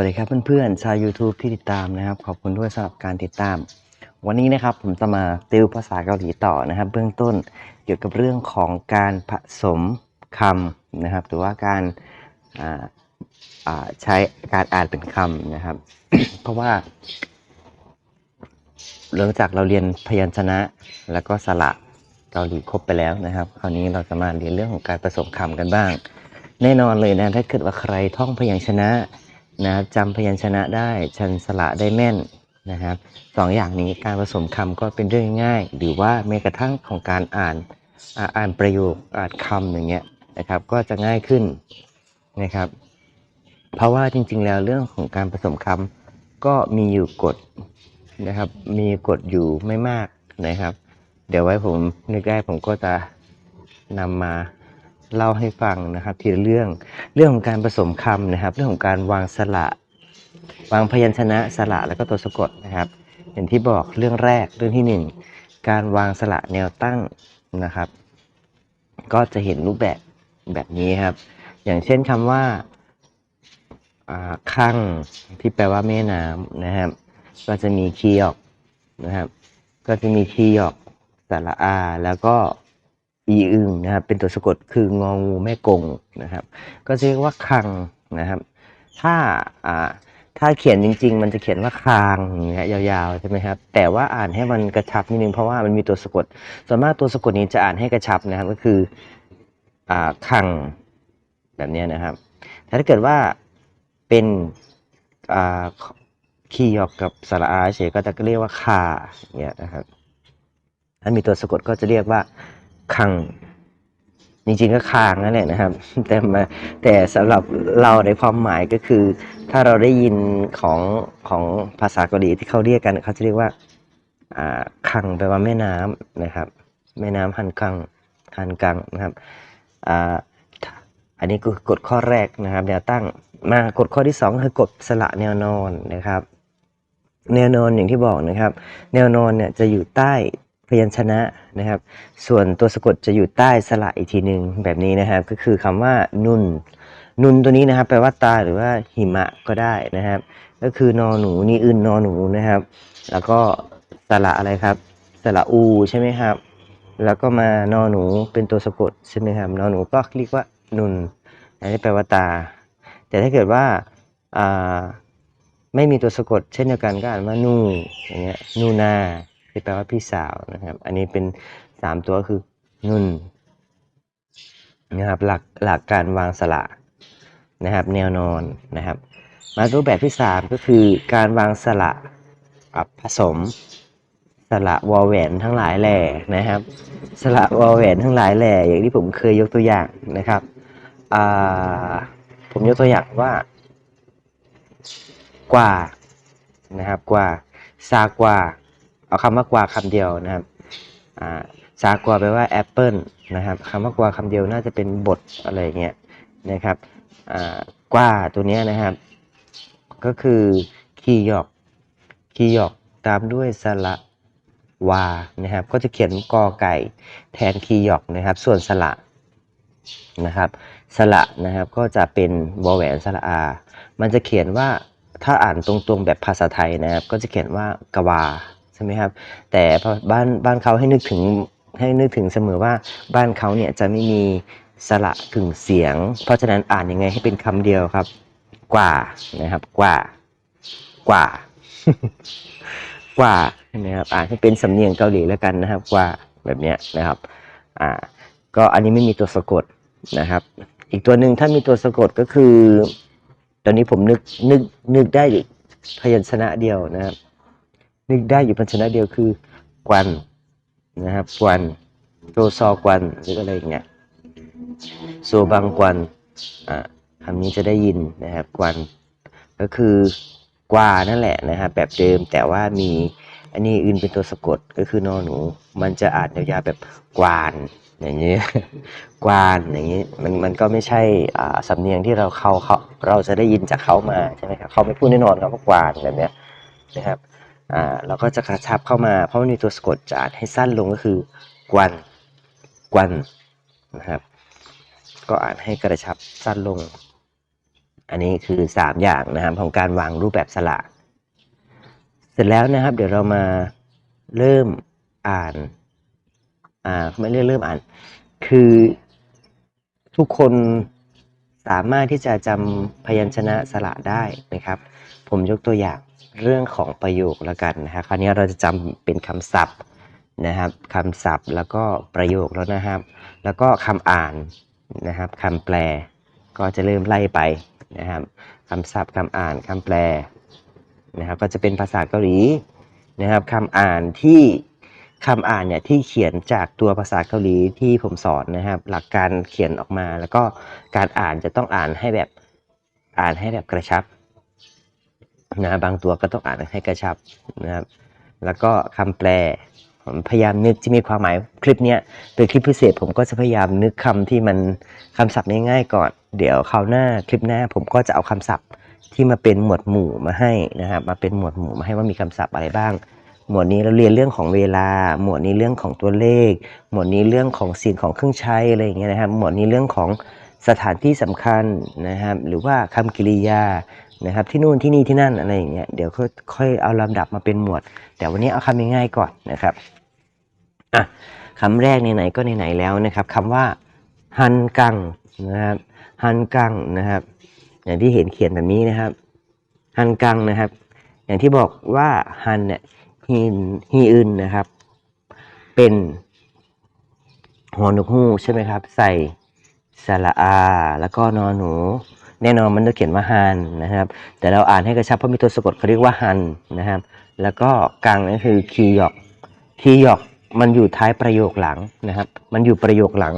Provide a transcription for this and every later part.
วัสดีครับเพื่อนๆชาว YouTube ที่ติดตามนะครับ ขอบคุณด้วยสำหรับการติดตาม วันนี้นะครับผมจะมาติวภาษาเกาหลีต่อนะครับ เบื้องต้นเกี่ยวกับเรื่องของการผสมคำนะครับ หรือว่าการใช้การอ่านเป็นคำนะครับ เพราะว่าหลังจากเราเรียนพยัญชนะ แล้วก็สระเกาหลีครบไปแล้วนะครับ คราวนี้เราจะมาเรียนเรื่องของการผสมคำกันบ้าง แน่นอนเลยนะถ้าเกิดว่าใครท่องพยัญชนะ นะครับจำพยัญชนะได้ชันสระได้แม่นนะครับสองอย่างนี้การผสมคำก็เป็นเรื่องง่าย หรือว่าแม้กระทั่งของการอ่านอ่าอ่านประโยคอ่านคำอย่างเงี้ยนะครับก็จะง่ายขึ้นนะครับ เพราะว่าจริงๆแล้วเรื่องของการผสมคำก็มีอยู่กฎนะครับมีกฎอยู่ไม่มากนะครับ เดี๋ยวไว้ผมนึกได้ผมก็จะนำมา เล่าให้ฟังนะครับ ทีละเรื่องเรื่องของการผสมคำนะครับ เรื่องของการวางสระวางพยัญชนะสระแล้วก็ตัวสะกดนะครับ อย่างที่บอกเรื่องแรกเรื่องที่หนึ่งการวางสระแนวตั้งนะครับ ก็จะเห็นรูปแบบแบบนี้ครับ อย่างเช่นคำว่าอ่าคังที่แปลว่าแม่น้ำนะครับ ก็จะมีคียออกนะครับ ก็จะมีคีย์ออกสระอาแล้วก็ อีอึงนะครับ เป็นตัวสะกดคืององูแม่กงนะครับ ก็จะเรียกว่าคังนะครับ ถ้าอ่าถ้าเขียนจริง ๆ มันจะเขียนว่าคางอย่างเงี้ยยาวๆใช่ไหมครับ แต่ว่าอ่านให้มันกระชับนิดนึงเพราะว่ามันมีตัวสะกด ส่วนมากตัวสะกดนี้จะอ่านให้กระชับนะครับ ก็คืออ่าคังแบบเนี้ยนะครับแต่ถ้าเกิดว่าเป็นอ่าคีย์ออกกับสระอาเฉยก็จะเรียกว่าคาอย่างเงี้ยนะครับ ถ้ามีตัวสะกดก็จะเรียกว่า คัง จริงๆก็คางนั่นแหละนะครับ แต่มาแต่สำหรับเราในความหมายก็คือ ถ้าเราได้ยินของของภาษาเกาหลีที่เขาเรียกกันเขาจะเรียกว่าอ่าคังแปลว่าแม่น้ำนะครับ แม่น้ำฮันกังฮันกังนะครับอ่าอันนี้คือกฎข้อแรกนะครับแนวตั้งมากฎข้อที่สองคือกฎสละแนวนอนนะครับ แนวนอนอย่างที่บอกนะครับ แนวนอนเนี่ยจะอยู่ใต้ พยัญชนะนะครับ ส่วนตัวสะกดจะอยู่ใต้สระอีกทีหนึ่งแบบนี้นะครับ ก็คือคำว่านุนนุนตัวนี้นะครับ แปลว่าตาหรือว่าหิมะก็ได้นะครับ ก็คือนอหนูนี่อื่นนอหนูนะครับ แล้วก็สระอะไรครับ สระอูใช่ไหมครับ แล้วก็มานอหนูเป็นตัวสะกดใช่ไหมครับนอหนูก็เรียกว่านุนอันนี้แปลว่าตา แต่ถ้าเกิดว่าอ่าไม่มีตัวสะกดเช่นเดียวกันก็อ่านว่านูอย่างเงี้ยนูนา ที่แปลว่าพี่สาวนะครับ อันนี้เป็นสามตัวก็คือนุ่นนะครับหลักหลักการวางสระนะครับ แนวนอนนะครับ มารูปแบบที่สามก็คือการวางสระอะผสมสระวอแหวนทั้งหลายแหล่นะครับ สระวอแหวนทั้งหลายแหล่อย่างที่ผมเคยยกตัวอย่างนะครับผมยกตัวอย่างว่ากว่านะครับกว่าซากว่า เอาคำว่ากว่าคำเดียวนะครับอ่าซากว่าแปลว่าแอปเปิลนะครับคำว่ากว่าคำเดียวน่าจะเป็นบทอะไรอย่างเงี้ยนะครับกว่าตัวนี้นะครับ ก็คือคีย์หยอกคีย์หยอกตามด้วยสระวานะครับ ก็จะเขียนกอไก่แทนคีย์หยอกนะครับ ส่วนสระนะครับสระนะครับก็จะเป็นวอแหวนสระอา มันจะเขียนว่าถ้าอ่านตรงๆแบบภาษาไทยนะครับ ก็จะเขียนว่ากวา ช่ไหมครับ แต่บ้านบ้านเขาให้นึกถึงให้นึกถึงเสมอว่าบ้านเขาเนี่ยจะไม่มีสระกึ่งเสียง เพราะฉะนั้นอ่านยังไงให้เป็นคำเดียวครับ กว่านะครับกว่ากว่ากว่านะครับอ่านให้เป็นสำเนียงเกาหลีแล้วกันนะครับ กว่าแบบเนี้ยนะครับอ่าก็อันนี้ไม่มีตัวสะกดนะครับ อีกตัวหนึ่งถ้ามีตัวสะกดก็คือ ตอนนี้ผมนึกนึกนึกได้พยัญชนะเดียวนะครับ นึกได้อยู่พยัญชนะเดียวคือกวันนะครับกวันโซซอกวันหรืออะไรอย่างเงี้ยโซบังกวันอ่าคำนี้จะได้ยินนะครับกวันก็คือกว่านั่นแหละนะครับแบบเดิมแต่ว่ามีอันนี้อื่นเป็นตัวสะกดก็คือนอหนู มันจะอ่านยาวๆแบบกวานอย่างนี้กวานอย่างนี้มันมันก็ไม่ใช่อ่าสำเนียงที่เราเขาเขาเราจะได้ยินจากเขามาใช่ไหมครับเขาไม่พูดแน่นอนครับว่ากวานแบบเนี้ยนะครับ อ่าเราก็จะกระชับเข้ามา เพราะมันมีตัวสะกดจานให้สั้นลงก็คือกวันกวันนะครับ ก็อ่านให้กระชับสั้นลง อันนี้คือ 3 อย่างนะครับของการวางรูปแบบสระเสร็จแล้วนะครับ เดี๋ยวเรามาเริ่มอ่าน อ่าไม่เริ่มเริ่มอ่าน คือทุกคนสามารถที่จะจำพยัญชนะสระได้นะครับ ผมยกตัวอย่าง เรื่องของประโยคแล้วกันนะครับคราวนี้เราจะจำเป็นคำศัพท์นะครับคำศัพท์แล้วก็ประโยคแล้วนะครับ แล้วก็คำอ่านนะครับคำแปลก็จะเริ่มไล่ไปนะครับคำศัพท์คำอ่านคำแปลนะครับก็จะเป็นภาษาเกาหลีนะครับคำอ่านที่คำอ่านเนี่ยที่เขียนจากตัวภาษาเกาหลีที่ผมสอนนะครับ หลักการเขียนออกมา แล้วก็การอ่านจะต้องอ่านให้แบบอ่านให้แบบกระชับ นะบางตัวก็ต้องอ่านให้กระชับนะครับ แล้วก็คำแปลผมพยายามนึกที่มีความหมายคลิปเนี้ยเป็นคลิปพิเศษผมก็จะพยายามนึกคำที่มันคำศัพท์ง่ายๆก่อน เดี๋ยวคราวหน้าคลิปหน้าผมก็จะเอาคำศัพท์ที่มาเป็นหมวดหมู่มาให้นะครับ มาเป็นหมวดหมู่มาให้ว่ามีคำศัพท์อะไรบ้าง หมวดนี้เราเรียนเรื่องของเวลา หมวดนี้เรื่องของตัวเลข หมวดนี้เรื่องของสิ่งของเครื่องใช้อะไรอย่างเงี้ยนะครับ หมวดนี้เรื่องของสถานที่สำคัญนะครับ หรือว่าคำกริยา นะครับที่นู่นที่นี่ที่นั่นอะไรอย่างเงี้ยเดี๋ยวค่อยเอาลำดับมาเป็นหมวด แต่วันนี้เอาคำง่ายๆก่อนนะครับอะคำแรกไหนๆก็ไหนๆแล้วนะครับคำว่าฮันกังนะครับฮันกังนะครับ อย่างที่เห็นเขียนแบบนี้นะครับฮันกังนะครับ อย่างที่บอกว่าฮันเนี่ยฮีฮีอึนนะครับ เป็นหัวนกฮูกใช่ไหมครับ ใส่สระอา แล้วก็นอนหนู แน่นอนมันต้องเขียนว่าฮันนะครับ แต่เราอ่านให้กระชับเพราะมีตัวสะกดเขาเรียกว่าฮันนะครับ แล้วก็กังนั่นคือคีหยอกคีหยอกมันอยู่ท้ายประโยคหลังนะครับ มันอยู่ประโยคหลัง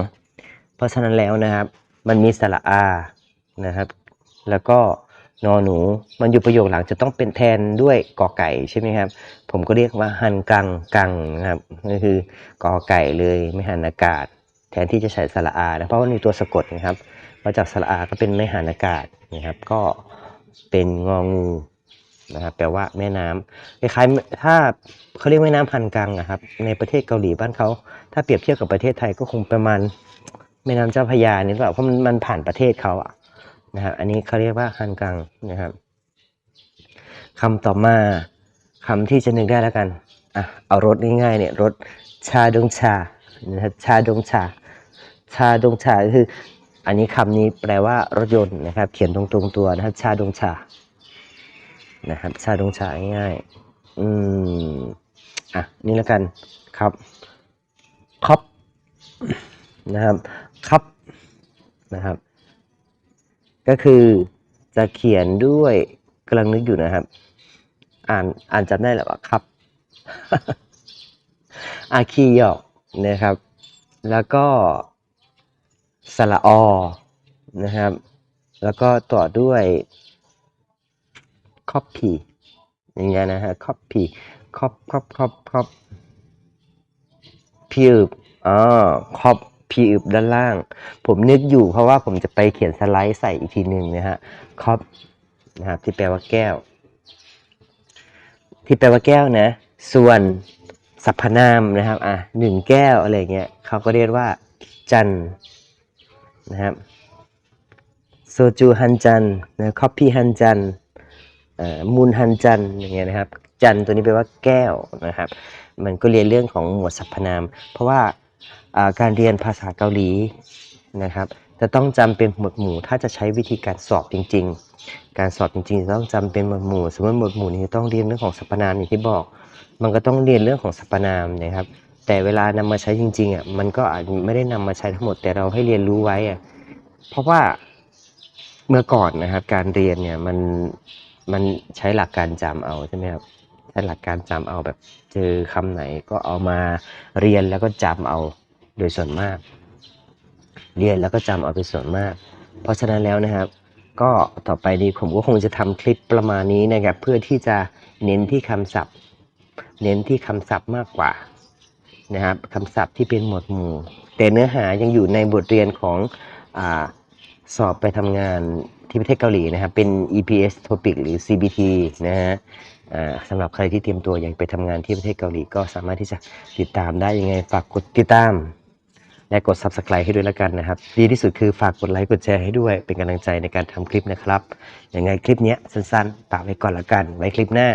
เพราะฉะนั้นแล้วนะครับ มันมีสระอานะครับ แล้วก็นอหนู มันอยู่ประโยคหลังจะต้องเป็นแทนด้วยกอไก่ใช่ไหมครับ ผมก็เรียกว่าหันกังกังนะครับก็คือกอไก่เลยไม่หันอากาศ แทนที่จะใช้สระอานะเพราะว่ามีตัวสะกดนะครับ มาจากสระอาก็เป็นไม่หันอากาศนะครับ ก็เป็นงองูนะครับแปลว่าแม่น้ำคล้ายๆถ้าเขาเรียกแม่น้ำพันกังนะครับ ในประเทศเกาหลีบ้านเขาถ้าเปรียบเทียบกับประเทศไทยก็คงประมาณแม่น้ำเจ้าพยานี่หรือเปล่าเพราะมันมันผ่านประเทศเขาอะนะครับอันนี้เขาเรียกว่าฮันกังนะครับคำต่อมาคำที่จะนึกได้แล้วกันอะเอารถง่ายๆเนี่ยรถชาดงชานะครับชาดงชา ชาดงชาคือ อันนี้คำนี้แปลว่ารถยนต์นะครับ เขียนตรงๆตัวนะครับ ชาดงชา นะครับ ชาดงชาง่ายๆอืมอะนี่แล้วกันครับคับนะครับคับนะครับ ก็คือจะเขียนด้วยกำลังนึกอยู่นะครับ อ่านอ่านจำได้แหละว่าครับอาคีหยอกนะครับ แล้วก็ สระอนะครับ แล้วก็ต่อด้วย copy อย่างเงี้ยนะฮะ copy cop cop cop cop พีอึบอ๋อ cop พีอึบด้านล่าง ผมนึกอยู่เพราะว่าผมจะไปเขียนสไลด์ใส่อีกทีหนึ่งนะฮะ cop นะครับที่แปลว่าแก้ว ที่แปลว่าแก้วนะ ส่วนสรรพนามนะครับ อะหนึ่งแก้วอะไรเงี้ยเขาก็เรียกว่า จัน นะครับโซจูฮันจันนะคอปปี้ฮันจันมูลฮันจันอย่างเงี้ยนะครับ จันตัวนี้แปลว่าแก้วนะครับ มันก็เรียนเรื่องของหมวดสรรพนาม เพราะว่าการเรียนภาษาเกาหลีนะครับจะต้องจำเป็นหมวดหมู่ ถ้าจะใช้วิธีการสอบจริง ๆ การสอบจริงๆจะต้องจำเป็นหมวดหมู่ สมมติหมวดหมู่นี้ต้องเรียนเรื่องของสรรพนามอย่างที่บอก มันก็ต้องเรียนเรื่องของสรรพนามนะครับ แต่เวลานำมาใช้จริงๆอะมันก็อาจไม่ได้นำมาใช้ทั้งหมดแต่เราให้เรียนรู้ไว้อะเพราะว่าเมื่อก่อนนะครับ การเรียนเนี่ยมันมันใช้หลักการจำเอาใช่ไหมครับใช้หลักการจำเอาแบบเจอคำไหนก็เอามาเรียนแล้วก็จำเอาโดยส่วนมาก เรียนแล้วก็จำเอาเป็นส่วนมาก เพราะฉะนั้นแล้วนะครับ ก็ต่อไปนี้ผมก็คงจะทำคลิปประมาณนี้นะครับเพื่อที่จะเน้นที่คำศัพท์ เน้นที่คำศัพท์มากกว่า นะครับคำศัพท์ที่เป็นหมวดหมู่ แต่เนื้อหายังอยู่ในบทเรียนของอสอบไปทำงานที่ประเทศเกาหลีนะครับ เป็น EPS topic หรือ CBT นะฮะสำหรับใครที่เตรียมตัวอยากไปทำงานที่ประเทศเกาหลีก็สามารถที่จะติดตามได้ยังไงฝากกดติดตาม และกด subscribe ให้ด้วยแล้วกันนะครับ ดีที่สุดคือฝากกดไลค์กดแชร์ให้ด้วยเป็นกำลังใจในการทำคลิปนะครับยังไงคลิปนี้สั้นๆฝากไว้ก่อนละกัน ไว้คลิปหน้า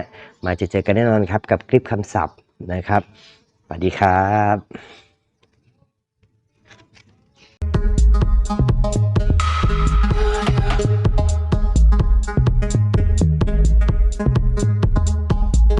มาเจอเจอกันแน่นอนครับกับคลิปคำศัพท์นะครับ สวัสดีครับ